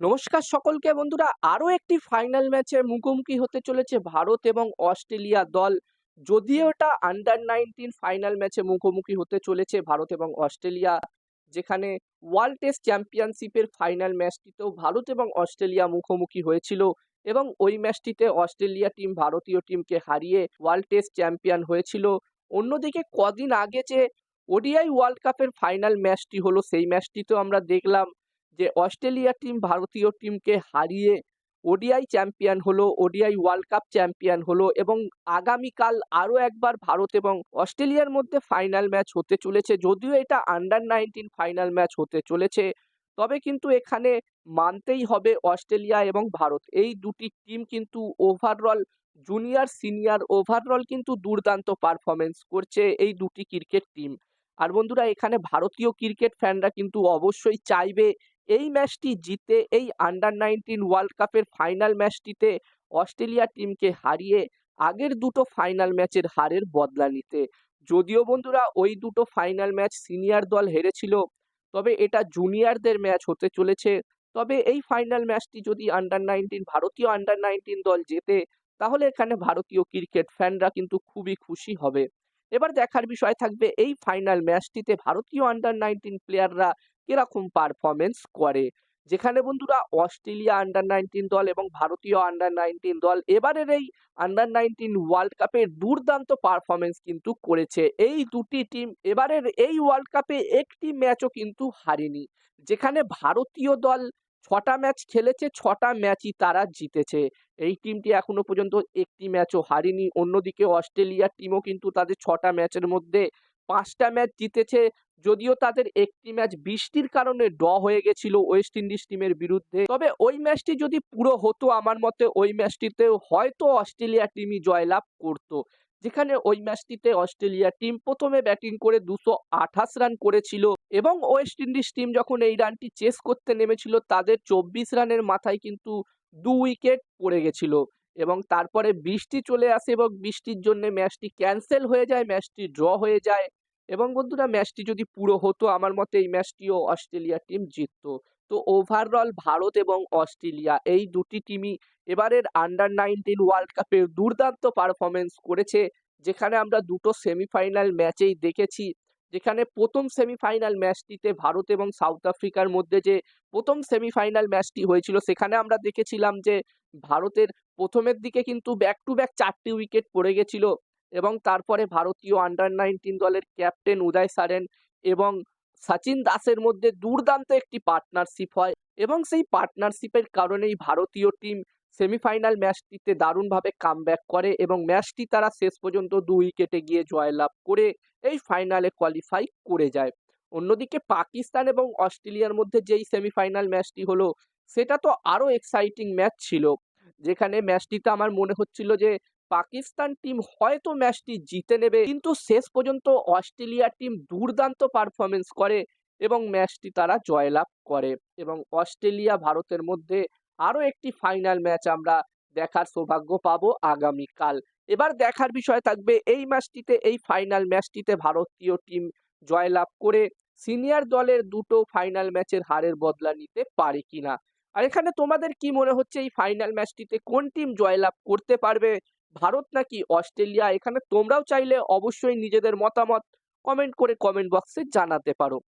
নমস্কার সকলকে বন্ধুরা, আরও একটি ফাইনাল ম্যাচের মুখোমুখি হতে চলেছে ভারত এবং অস্ট্রেলিয়া দল। যদিও এটা আন্ডার নাইনটিন ফাইনাল ম্যাচে মুখোমুখি হতে চলেছে ভারত এবং অস্ট্রেলিয়া, যেখানে ওয়ার্ল্ড টেস্ট চ্যাম্পিয়নশিপের ফাইনাল ম্যাচটিতেও ভারত এবং অস্ট্রেলিয়া মুখোমুখি হয়েছিল এবং ওই ম্যাচটিতে অস্ট্রেলিয়া টিম ভারতীয় টিমকে হারিয়ে ওয়ার্ল্ড টেস্ট চ্যাম্পিয়ন হয়েছিল। অন্যদিকে কদিন আগে যে ওডিআই ওয়ার্ল্ড কাপের ফাইনাল ম্যাচটি হলো, সেই ম্যাচটিতেও আমরা দেখলাম যে অস্ট্রেলিয়া টিম ভারতীয় টিমকে হারিয়ে ওডিআই চ্যাম্পিয়ন হলো ওডিআই ওয়ার্ল্ড কাপ চ্যাম্পিয়ন হলো এবং আগামীকাল আরও একবার ভারত এবং অস্ট্রেলিয়ার মধ্যে ফাইনাল ম্যাচ হতে চলেছে। যদিও এটা আন্ডার নাইনটিন ফাইনাল ম্যাচ হতে চলেছে, তবে কিন্তু এখানে মানতেই হবে অস্ট্রেলিয়া এবং ভারত। এই দুটি টিম কিন্তু ওভারঅল জুনিয়র সিনিয়র ওভারঅল কিন্তু দুর্দান্ত পারফরমেন্স করছে এই দুটি ক্রিকেট টিম আর বন্ধুরা, এখানে ভারতীয় ক্রিকেট ফ্যানরা কিন্তু অবশ্যই চাইবে এই ম্যাচটি জিতে এই আন্ডার নাইনটিন ওয়ার্ল্ড কাপের ফাইনাল ম্যাচটিতে অস্ট্রেলিয়া টিমকে হারিয়ে আগের দুটো ফাইনাল ম্যাচের হারের বদলা নিতে। যদিও বন্ধুরা, ওই দুটো ফাইনাল ম্যাচ সিনিয়র দল হেরেছিল, তবে এটা জুনিয়রদের ম্যাচ হতে চলেছে। তবে এই ফাইনাল ম্যাচটি যদি আন্ডার নাইনটিন ভারতীয় আন্ডার নাইনটিন দল জেতে, তাহলে এখানে ভারতীয় ক্রিকেট ফ্যানরা কিন্তু খুবই খুশি হবে। এবার দেখার বিষয় থাকবে, এই ফাইনাল ম্যাচটিতে ভারতীয় আন্ডার নাইনটিন প্লেয়াররা কীরকম পারফরমেন্স করে? যেখানে বন্ধুরা অস্ট্রেলিয়া আন্ডার নাইনটিন দল এবং ভারতীয় আন্ডার নাইনটিন দল এবারের এই আন্ডার নাইনটিন ওয়ার্ল্ড কাপে দুর্দান্ত পারফরমেন্স কিন্তু করেছে। এই দুটি টিম এবারের এই ওয়ার্ল্ড কাপে একটি ম্যাচও কিন্তু হারেনি। যেখানে ভারতীয় দল ছটা ম্যাচ খেলেছে, ছটা ম্যাচই তারা জিতেছে। এই টিমটি এখনও পর্যন্ত একটি ম্যাচও হারেনি। অন্যদিকে অস্ট্রেলিয়ার টিমও কিন্তু তাদের ছটা ম্যাচের মধ্যে পাঁচটা ম্যাচ জিতেছে, যদিও তাদের একটি ম্যাচ বৃষ্টির কারণে ড হয়ে গেছিল ওয়েস্ট ইন্ডিজ টিমের বিরুদ্ধে। তবে ওই ম্যাচটি যদি পুরো হতো আমার মতে, ওই ম্যাচটিতে হয়তো অস্ট্রেলিয়া টিমই জয়লাভ করতো। যেখানে ওই ম্যাচটিতে অস্ট্রেলিয়া টিম প্রথমে ব্যাটিং করে দুশো আঠাশ রান করেছিল এবং ওয়েস্ট ইন্ডিজ টিম যখন এই রানটি চেস করতে নেমেছিল, তাদের চব্বিশ রানের মাথায় কিন্তু দু উইকেট পড়ে গেছিল এবং তারপরে বৃষ্টি চলে আসে এবং বৃষ্টির জন্য ম্যাচটি ক্যান্সেল হয়ে যায়, ম্যাচটি ড্র হয়ে যায়। এবং বন্ধুরা ম্যাচটি যদি পুরো হতো, আমার মতে এই ম্যাচটিও অস্ট্রেলিয়া টিম জিততো। তো ওভারঅল ভারত এবং অস্ট্রেলিয়া এই দুটি টিমই এবারের আন্ডার নাইনটিন ওয়ার্ল্ড কাপের দুর্দান্ত পারফরমেন্স করেছে, যেখানে আমরা দুটো সেমিফাইনাল ম্যাচেই দেখেছি। যেখানে প্রথম সেমিফাইনাল ম্যাচটিতে ভারত এবং সাউথ আফ্রিকার মধ্যে যে প্রথম সেমিফাইনাল ম্যাচটি হয়েছিল, সেখানে আমরা দেখেছিলাম যে ভারতের প্রথমের দিকে কিন্তু ব্যাক টু ব্যাক চারটি উইকেট পড়ে গেছিল। এবং তারপরে ভারতীয় আন্ডার নাইনটিন দলের ক্যাপ্টেন উদয় সারেন এবং সচিন দাসের মধ্যে দুর্দান্ত একটি পার্টনারশিপ হয় এবং সেই পার্টনারশিপের কারণেই ভারতীয় টিম সেমিফাইনাল ম্যাচটিতে দারুণভাবে কামব্যাক করে এবং ম্যাচটি তারা শেষ পর্যন্ত দু উইকেটে গিয়ে জয়লাভ করে এই ফাইনালে কোয়ালিফাই করে যায়। অন্যদিকে পাকিস্তান এবং অস্ট্রেলিয়ার মধ্যে যেই সেমিফাইনাল ম্যাচটি হলো, সেটা তো আরও এক্সাইটিং ম্যাচ ছিল। যেখানে ম্যাচটিতে আমার মনে হচ্ছিল যে পাকিস্তান টিম হয়তো ম্যাচটি জিতে নেবে, কিন্তু শেষ পর্যন্ত অস্ট্রেলিয়া টিম দুর্দান্ত পারফরমেন্স করে এবং ম্যাচটি তারা জয়লাভ করে। এবং অস্ট্রেলিয়া ভারতের মধ্যে আরও একটি ফাইনাল ম্যাচ আমরা দেখার সৌভাগ্য পাবো আগামীকাল। এবার দেখার বিষয় থাকবে, এই ম্যাচটিতে এই ফাইনাল ম্যাচটিতে ভারতীয় টিম জয়লাভ করে সিনিয়র দলের দুটো ফাইনাল ম্যাচের হারের বদলা নিতে পারে কিনা। আর এখানে তোমাদের কি মনে হচ্ছে, এই ফাইনাল ম্যাচটিতে কোন টিম জয়লাভ করতে পারবে? ভারত নাকি অস্ট্রেলিয়া? এখানে তোমরাও চাইলে অবশ্যই নিজেদের মতামত কমেন্ট করে কমেন্ট বক্সে জানাতে পারো।